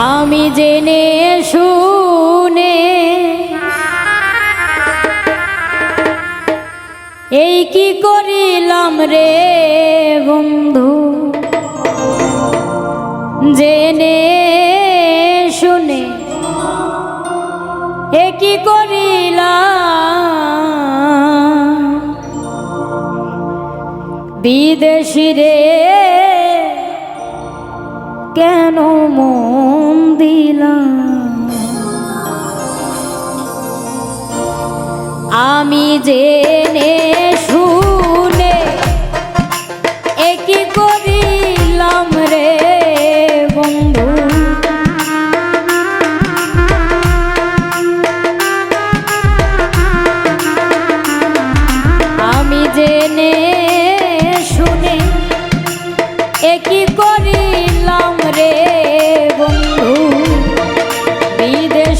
আমি জেনে শুনে এই কি করিলাম রে বন্ধু? জেনে শুনে এ কি করিলাম? বিদেশি রে, কেন মন দিলাম। আমি জেনে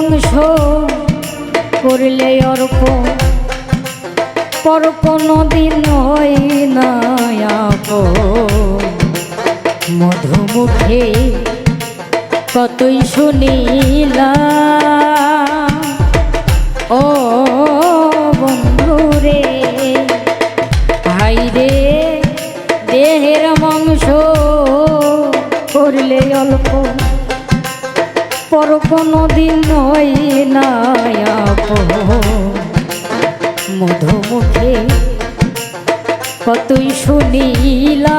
মাংস করলে অর্প পর কোনো দিন হয় না মধুমুখে কতই শুনিলা দিন হয় নায়াপ মধুমুখে কতই শুনিলা?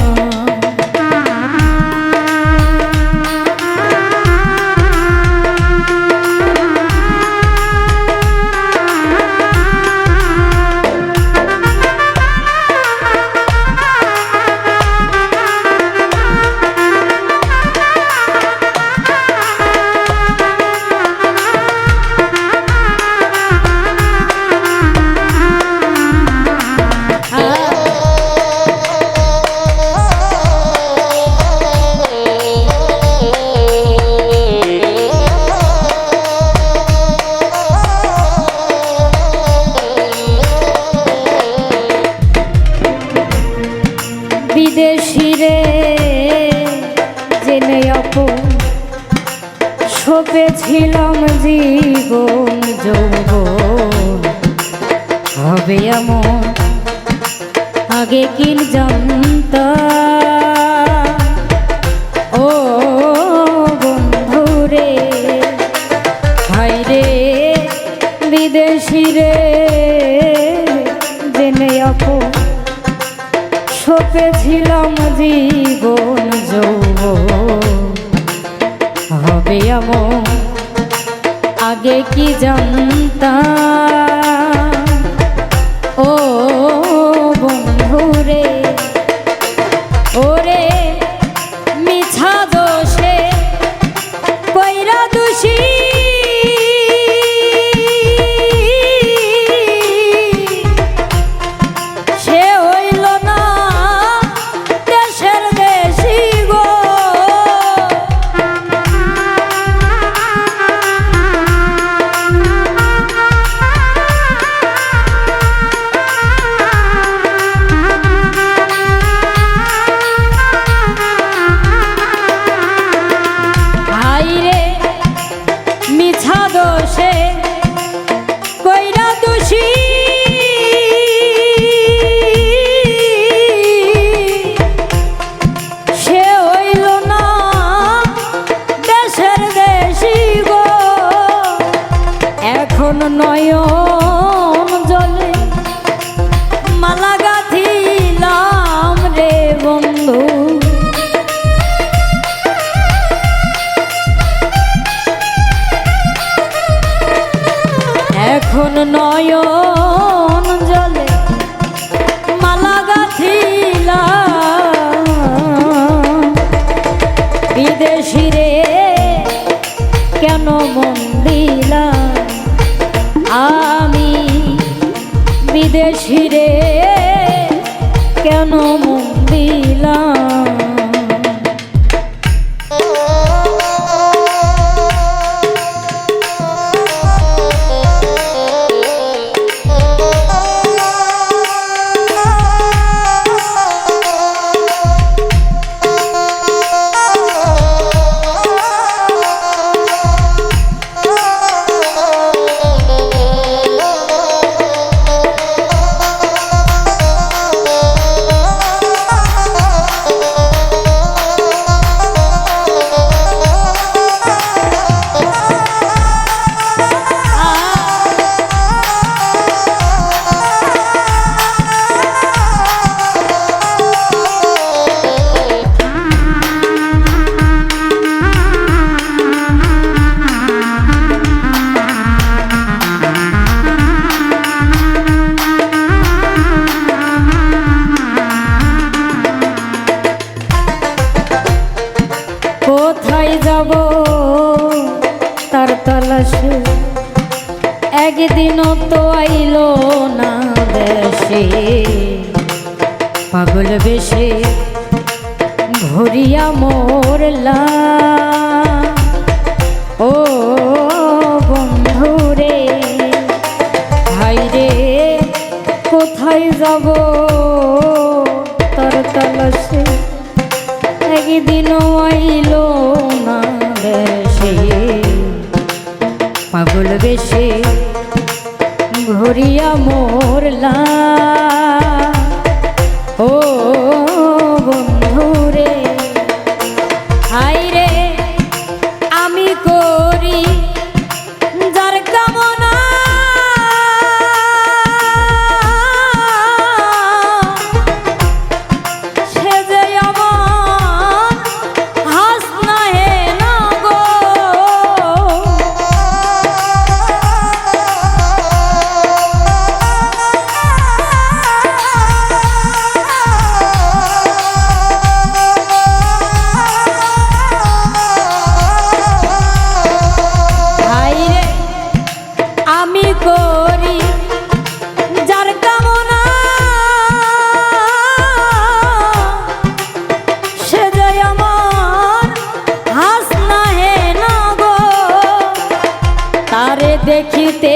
হবে এমন। আগে কি জানতা। ও বন্ধুরে ভাই রে, বিদেশি রে, জেনে আপন সপেছিলাম জীবন যৌবন। হবে এমন। আগে কি জানতাম? এখন একদিনও তো আইলো না দেশে পাগল বেশে, ঘুরিয়া মোরলা। ও বন্ধুরে রে কোথায় যাব? তার তলাশে একদিনও আইল না দেশে পাগল বেশে ঘুরিয়া মোরলা দেখিতে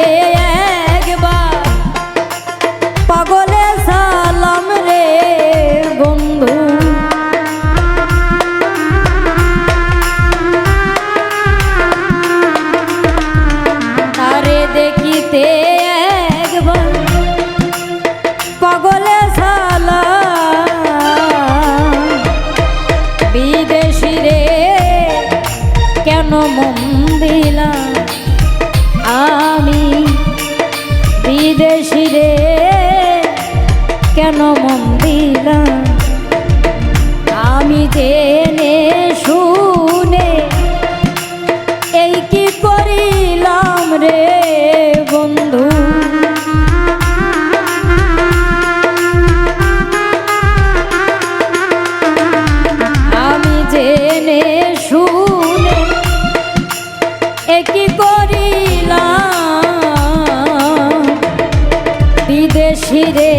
বিদেশি রে,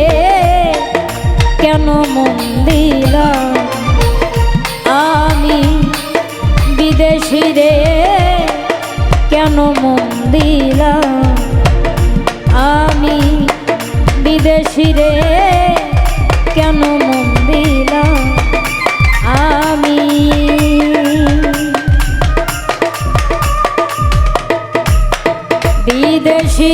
কেন মন দিলাম আমি বিদেশি রে, কেন মন আমি বিদেশি রে, কেন মন আমি বিদেশি